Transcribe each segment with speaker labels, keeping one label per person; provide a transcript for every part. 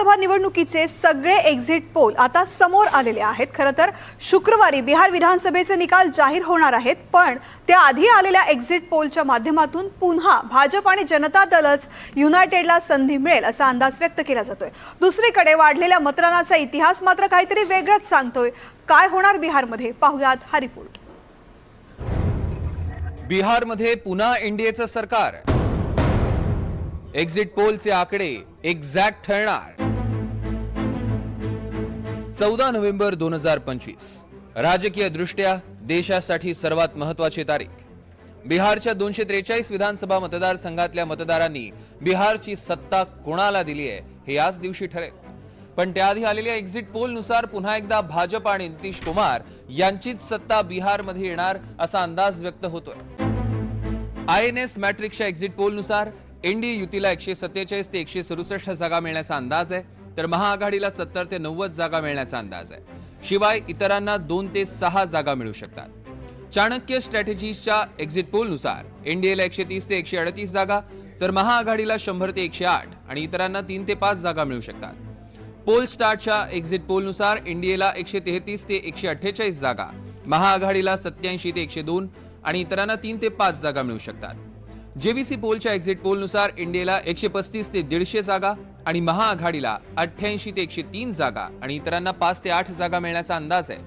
Speaker 1: लोकसभा निवडणुकीचे सगळे exit poll आता समोर आलेले आहेत. खरं तर शुक्रवारी बिहार विधानसभेचे निकाल जाहीर होणार आहेत पण त्याआधी आलेल्या एक्झिट पोलच्या माध्यमातून पुन्हा भाजप आणि जनता दलच युनायटेडला संधी मिळेल असा अंदाज व्यक्त केला जातोय. दुसरीकडे वाढलेल्या मतदानाचा इतिहास मात्र काहीतरी वेगळंच सांगतोय. काय होणार बिहारमध्ये? पाहुयात हा रिपोर्ट
Speaker 2: बिहारमध्ये पुन्हा एनडीएचं सरकार. एक्झिट पोलचे आकडे एक्झॅक्ट ठरणार. चौदा नोव्हेंबर दोन हजार पंचवीस. राजकीय दृष्ट्या देशासाठी सर्वात महत्वाची तारीख. बिहारच्या दोनशे त्रेचाळीस विधानसभा मतदारसंघातल्या मतदारांनी बिहारची सत्ता कोणाला दिली आहे हे याच दिवशी ठरेल. पण त्याआधी आलेल्या एक्झिट पोलनुसार पुन्हा एकदा भाजप आणि नितीश कुमार यांचीच सत्ता बिहारमध्ये येणार असा अंदाज व्यक्त होतोय. आय एन एस मॅट्रिकच्या एक्झिट पोलनुसार एनडीए युतीला एकशे सत्तेचाळीस ते एकशे सदुसष्ट जागा मिळण्याचा अंदाज आहे. तर महाआघाडीला सत्तर ते नव्वद जागा मिळण्याचा अंदाज आहे. शिवाय इतरांना दोन ते सहा जागा मिळू शकतात. चाणक्य स्ट्रॅटेजीजच्या एक्झिट पोलनुसार एनडीएला एकशे तीस ते एकशे अडतीस जागा तर महाआघाडीला शंभर ते एकशे आठ आणि इतरांना तीन ते पाच जागा मिळू शकतात. पोल स्टार्टच्या एक्झिट पोलनुसार एनडीएला एकशे तेहतीस ते एकशे अठ्ठेचाळीस जागा महाआघाडीला सत्याऐंशी ते एकशे दोन आणि इतरांना तीन ते पाच जागा मिळू शकतात. जेव्हीसी पोलच्या एक्झिट पोलनुसार इंडियाला एकशे पस्तीस ते दीडशे जागा आणि महाआघाडीला अठ्ठ्याऐंशी ते एकशे तीन जागा आणि इतरांना पाच ते आठ जागा मिळण्याचा अंदाज आहे.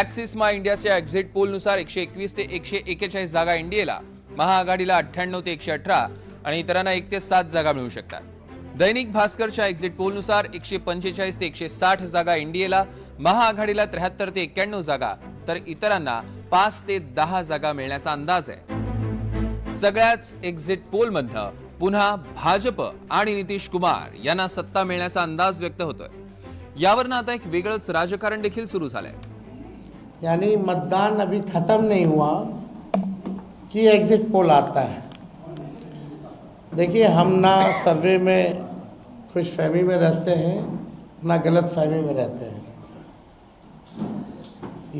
Speaker 2: ऍक्सिस मा इंडियाच्या एक्झिट पोलनुसार एकशे एकवीस ते एकशे एकेचाळीस जागा इंडियाला महाआघाडीला अठ्ठ्याण्णव ते एकशे अठरा आणि इतरांना एक ते सात जागा मिळू शकतात. दैनिक भास्करच्या एक्झिट पोलनुसार एकशे पंचेचाळीस ते एकशे साठ जागा एनडीएला महाआघाडीला त्र्याहत्तर ते एक्क्याण्णव जागा तर इतरांना पाच ते दहा जागा मिळण्याचा अंदाज आहे. सगळ्याच एक्झिट पोलमधनं पुन्हा भाजप आणि नितीश कुमार यांना सत्ता मिळण्याचा अंदाज व्यक्त होतोय. यावरनं आता एक वेगळंच राजकारण देखील सुरू झालंय.
Speaker 3: यानी मतदान अभी ख़त्म नहीं हुआ कि एग्जिट पोल आता है. देखिए हम ना सर्वे में खुश फहमी में रहते हैं ना गलत फहमी में रहते हैं।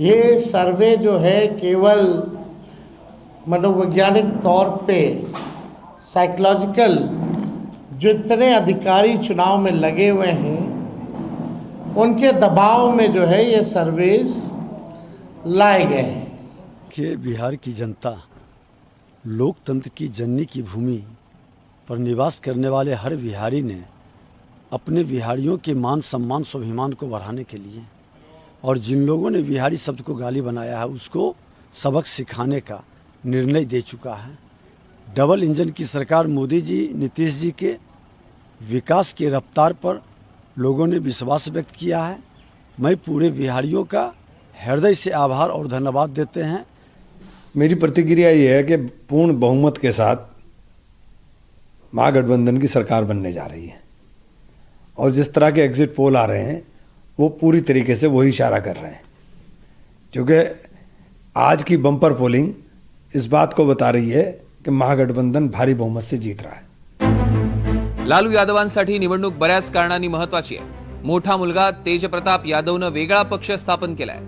Speaker 3: ये सर्वे जो है केवल मनोवैज्ञानिक तौर पे साइकोलॉजिकल जितने अधिकारी चुनाव में लगे हुए हैं, उनके दबाव में जो है ये सर्वेस लाए गए हैं।
Speaker 4: कि बिहार की जनता लोकतंत्र की जननी की भूमि पर निवास करने वाले हर बिहारी ने अपने बिहारियों के मान सम्मान स्वाभिमान को बढ़ाने के लिए और जिन लोगों ने बिहारी शब्द को गाली बनाया है, उसको सबक सिखाने का निर्णय दे चुका है। डबल इंजन की सरकार मोदी जी, नीतीश जी के विकास की रफ्तार पर लोगों ने विश्वास व्यक्त किया है। मैं पूरे बिहारियों का हृदय से आभार और धन्यवाद देते हैं।
Speaker 5: मेरी प्रतिक्रिया ये है कि पूर्ण बहुमत के साथ महागठबंधन की सरकार बनने जा रही है। और जिस तरह के एग्जिट पोल आ रहे हैं, वो पूरी तरीके से वही इशारा कर रहे हैं। क्योंकि आज की बम्पर पोलिंग इस बात को बता रही है कि महागठबंधन भारी बहुमत से जीत रहा है।
Speaker 2: लालू यादवांसाठी निवडणूक बऱ्याच कारणांनी महत्वाची आहे. मोठा मुलगा तेजप्रताप यादवनं वेगळा पक्ष स्थापन केलाय.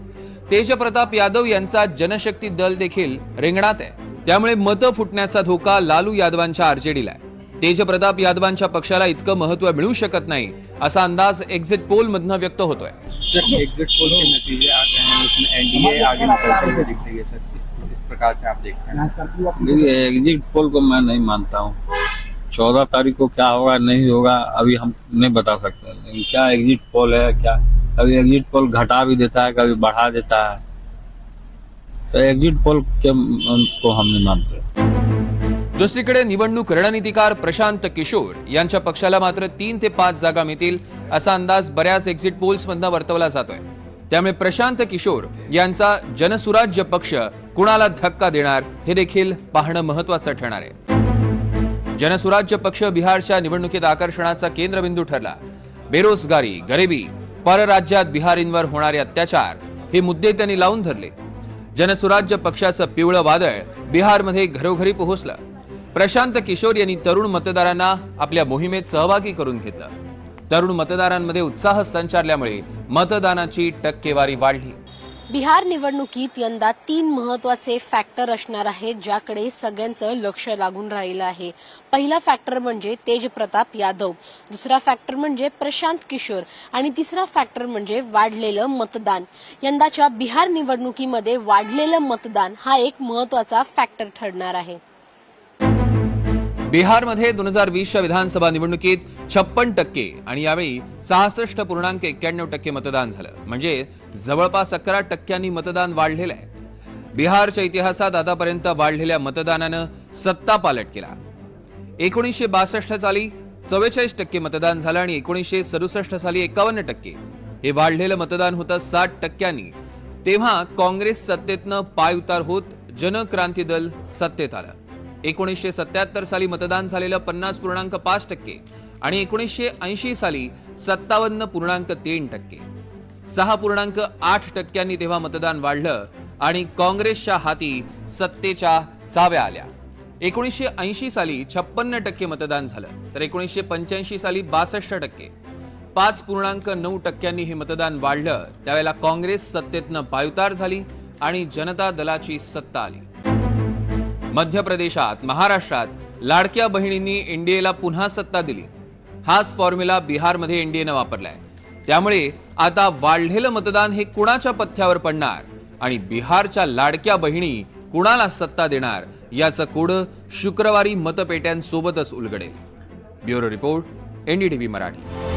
Speaker 2: तेजप्रताप यादव यांचा जनशक्ती दल देखील रिंगणात आहे. त्यामुळे मतं फुटण्याचा धोका लालू यादवांच्या आरजेडीला आहे. तेजप्रताप यादवांच्या पक्षाला इतकं महत्त्व मिळू शकत नाही असा अंदाज एक्झिट पोल मधनं व्यक्त होतोय.
Speaker 6: एग्जिट पोल के नतीजे आ गए हैं उसमें एनडीए आगे निकलते हुए दिख रही है सर किस किस प्रकार से आप देखते हैं।
Speaker 7: देखिए एग्जिट पोल को मैं नहीं मानता हूँ। चौदह तारीख को क्या होगा नहीं होगा अभी हम नहीं बता सकते। लेकिन क्या एग्जिट पोल है क्या? कभी एग्जिट पोल घटा भी देता है कभी बढ़ा देता है। तो एग्जिट पोल के को हम नहीं मानते।
Speaker 2: दुसरीकडे निवडणूक रणनीतिकार प्रशांत किशोर यांच्या पक्षाला मात्र तीन ते पाच जागा मिळतील असा अंदाज बऱ्याच एक्झिट पोल्स मधनं वर्तवला जातोय. त्यामुळे प्रशांत किशोर यांचा जनसुराज्य पक्ष कुणाला धक्का देणार हे देखील पाहणं महत्वाचं ठरणार आहे. जनसुराज्य पक्ष बिहारच्या निवडणुकीत आकर्षणाचा केंद्रबिंदू ठरला. बेरोजगारी गरिबी परराज्यात बिहारींवर होणारे अत्याचार हे मुद्दे त्यांनी लावून धरले. जनसुराज्य पक्षाचं पिवळं वादळ बिहारमध्ये घरोघरी पोहोचलं. प्रशांत किशोर यांनी तरुण मतदारांना आपल्या मोहिमेत सहभागी करून घेतलं. तरुण मतदारांमध्ये उत्साह संचारल्यामुळे मतदानाची टक्केवारी वाढली.
Speaker 8: बिहार निवडणुकीत यंदा तीन महत्त्वाचे फॅक्टर असणार आहेत ज्याकडे सगळ्यांचं लक्ष लागून राहिलं आहे. पहिला फॅक्टर म्हणजे तेज प्रताप यादव. दुसरा फॅक्टर म्हणजे प्रशांत किशोर. आणि तिसरा फॅक्टर म्हणजे वाढलेलं मतदान. यंदाच्या बिहार निवडणुकीमध्ये वाढलेलं मतदान हा एक महत्त्वाचा फॅक्टर ठरणार आहे.
Speaker 2: बिहारमध्ये दोन हजार वीसच्या विधानसभा निवडणुकीत छप्पन टक्के आणि यावेळी सहासष्ट पूर्णांक एक्क्याण्णव टक्के मतदान झालं. म्हणजे जवळपास अकरा टक्क्यांनी मतदान वाढलेलं आहे. बिहारच्या इतिहासात आतापर्यंत वाढलेल्या मतदानानं सत्ता पालट केला. एकोणीसशे बासष्ट साली चव्वेचाळीस टक्के मतदान झालं आणि एकोणीसशे सदुसष्ट साली एकावन्न टक्के. हे वाढलेलं मतदान होतं साठ टक्क्यांनी. तेव्हा काँग्रेस सत्तेतनं पायउतार होत जनक्रांती दल सत्तेत आलं. एकोणीसशे सत्याहत्तर साली मतदान झालेलं पन्नास पूर्णांक पाच टक्के आणि एकोणीसशे ऐंशी साली सत्तावन्न पूर्णांक तीन टक्के. सहा पूर्णांक आठ टक्क्यांनी तेव्हा मतदान वाढलं आणि काँग्रेसच्या हाती सत्तेच्या चाव्या आल्या. एकोणीसशे ऐंशी साली छप्पन्न टक्के मतदान झालं तर एकोणीसशे पंच्याऐंशी साली बासष्ट टक्के. पाच पूर्णांक नऊ टक्क्यांनी हे मतदान वाढलं त्यावेळेला काँग्रेस सत्तेतनं पायुतार झाली आणि जनता दलाची सत्ता आली. मध्य प्रदेशात महाराष्ट्रात लाडक्या बहिणींनी एनडीएला पुन्हा सत्ता दिली. हाच फॉर्म्युला बिहारमध्ये एनडीएनं वापरलाय. त्यामुळे आता वाढलेलं मतदान हे कुणाच्या पथ्यावर पडणार? आणि बिहारच्या लाडक्या बहिणी कुणाला सत्ता देणार? याचं कोडं शुक्रवारी मतपेट्यांसोबतच उलगडेल. Bureau report NDTV Marathi.